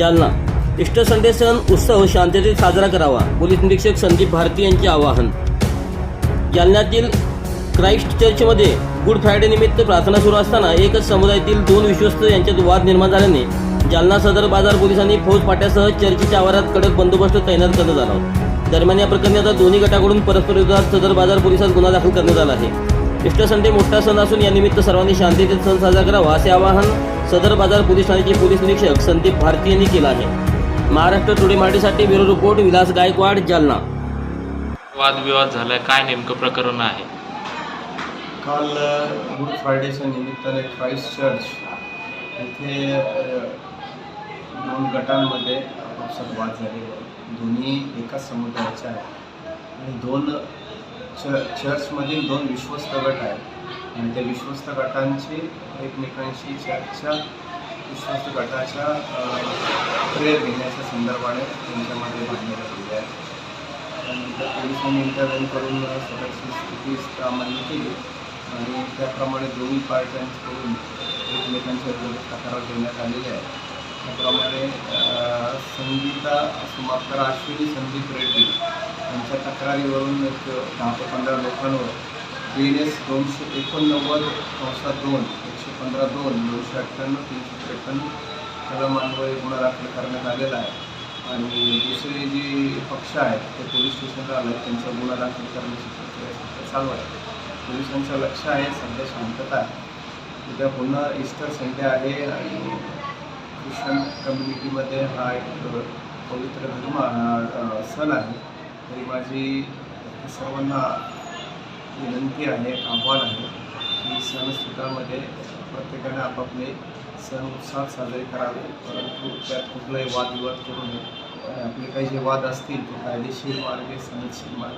जालना इष्ट संडे सण उत्सव शांततेत साजरा करावा पोलीस निरीक्षक संदीप भारती यांचे आवाहन. जालन्यातील क्राईस्ट चर्चमध्ये गुड फ्रायडे निमित्त प्रार्थना सुरू असताना एकच समुदायातील दोन विश्वस्त यांच्यात वाद निर्माण झाल्याने जालना सदर बाजार पोलिसांनी फौज फाट्यासह चर्चच्या आवारात कडक बंदोबस्त तैनात करण्यात आला. दरम्यान या प्रकरणी आता दोन्ही गटाकडून परस्पर विरोधात सदर बाजार पोलिसात गुन्हा दाखल करण्यात आला आहे. इष्ट संडे मोठा सण असून यानिमित्त सर्वांनी शांततेत सण साजरा करावा असे आवाहन सदर बाजार पोलीस ठाण्याचे पोलीस निरीक्षक संदीप भारती यांनी केलं आहे. महाराष्ट्र टुडे मराठीसाठी ब्युरो रिपोर्ट विलास गायकवाड जालना. वादविवाद झालाय. काय नेमकं प्रकरण आहे? काल गुड फ्रायडेच्या निमित्ताने क्राईस्ट चर्च येथे दोन गटांमध्ये आपापसात वाद झालेले आहेत. दोन्ही एकाच समुदायाचे आहेत. आणि दोन च चर्चमधील दोन विश्वस्त गट आहेत. आणि त्या विश्वस्त गटांची एकमेकांशी चर्चच्या विश्वस्त गटाच्या प्रेयर घेण्याच्या संदर्भाने त्यांच्यामध्ये भांडणं झालेली आहे. त्यानंतर पोलिसांनी इंटरव्ह्यू करून सदरची स्थिती सामान्य केली आणि त्याप्रमाणे दोन्ही पार्ट्यांकडून एकमेकांच्या विरोधात तक्रार देण्यात आलेली आहे. त्याप्रमाणे संगीता सुमाकर अश्विनी संदीप रेड्डी यांच्या तक्रारीवरून एक दहा ते पंधरा लोकांवर डी एन एस दोनशे एकोणनव्वद संस्था दोन एकशे पंधरा दोन दोनशे अठ्ठ्याण्णव तीनशे त्रेपन्न कलमान्वये गुन्हा दाखल करण्यात आलेला आहे. आणि दुसरे जे पक्ष आहेत ते पोलीस स्टेशनला आले आहेत त्यांचा गुन्हा दाखल करण्याची प्रक्रिया चालू आहे. पोलिसांचं लक्ष आहे सध्या शांतता आहे. उद्या पुन्हा इस्टर संडे आहे आणि ख्रिश्चन कम्युनिटीमध्ये हा एक पवित्र धर्म हा सण आहे. तरी माझी सर्वांना विनंती आहे एक आव्हान आहे की सणसुद्धामध्ये प्रत्येकाने आपापले सण उत्साह साजरे करावे परंतु त्यात कुठलाही वादविवाद करू नये. आपले काही जे वाद असतील ते कायदेशीर मार्गे सनदशीर मार्गे